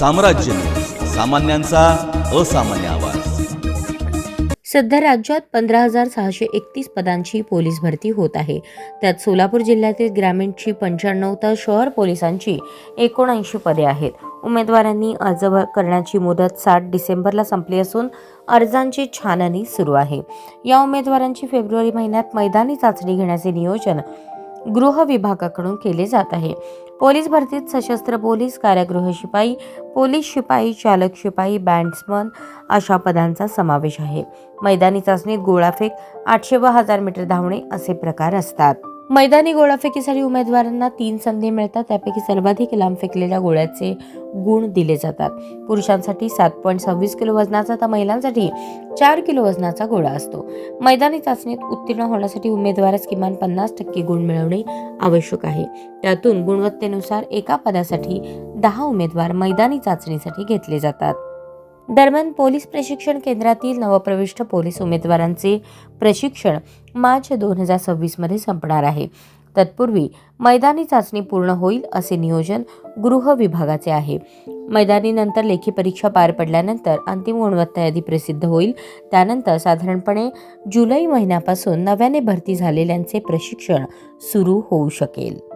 साम्राज्य सामान्यांचा असामान्य आवाज. सध्या राज्यात पंधरा हजार सहाशे एकतीस पदांची पोलीस भरती होत आहे. त्यात सोलापूर जिल्ह्यातील ग्रामीणची पंच्याण्णव तर शहर पोलिसांची एकोणऐंशी पदे आहेत. उमेदवारांनी अर्ज करण्याची मुदत सात डिसेंबरला संपली असून अर्जांची छाननी सुरू आहे. या उमेदवारांची फेब्रुवारी महिन्यात मैदानी चाचणी घेण्याचे नियोजन गृह विभागाकडून केले जात आहे. पोलीस भरतीत सशस्त्र पोलीस कारागृह शिपाई पोलीस शिपाई चालक शिपाई बँड्समन अशा पदांचा समावेश आहे. मैदानी चाचणीत गोळाफेक आठशे व हजार मीटर धावणे असे प्रकार असतात. मैदानी गोळाफेकीसाठी उमेदवारांना तीन संधी मिळतात. त्यापैकी सर्वाधिक लांब फेकलेल्या गोळ्याचे गुण दिले जातात. पुरुषांसाठी सात पॉईंट सव्वीस किलो वजनाचा तर महिलांसाठी चार किलो वजनाचा गोळा असतो. मैदानी चाचणीत उत्तीर्ण होण्यासाठी उमेदवारास किमान पन्नास टक्के गुण मिळवणे आवश्यक आहे. त्यातून गुणवत्तेनुसार एका पदासाठी दहा उमेदवार मैदानी चाचणीसाठी घेतले जातात. दरम्यान पोलीस प्रशिक्षण केंद्रातील नवप्रविष्ट पोलीस उमेदवारांचे प्रशिक्षण मार्च दोन हजार सव्वीसमध्ये संपणार आहे. तत्पूर्वी मैदानी चाचणी पूर्ण होईल असे नियोजन गृह विभागाचे आहे. मैदानीनंतर लेखी परीक्षा पार पडल्यानंतर अंतिम गुणवत्ता यादी प्रसिद्ध होईल. त्यानंतर साधारणपणे जुलै महिन्यापासून नव्याने भरती झालेल्यांचे प्रशिक्षण सुरू होऊ शकेल.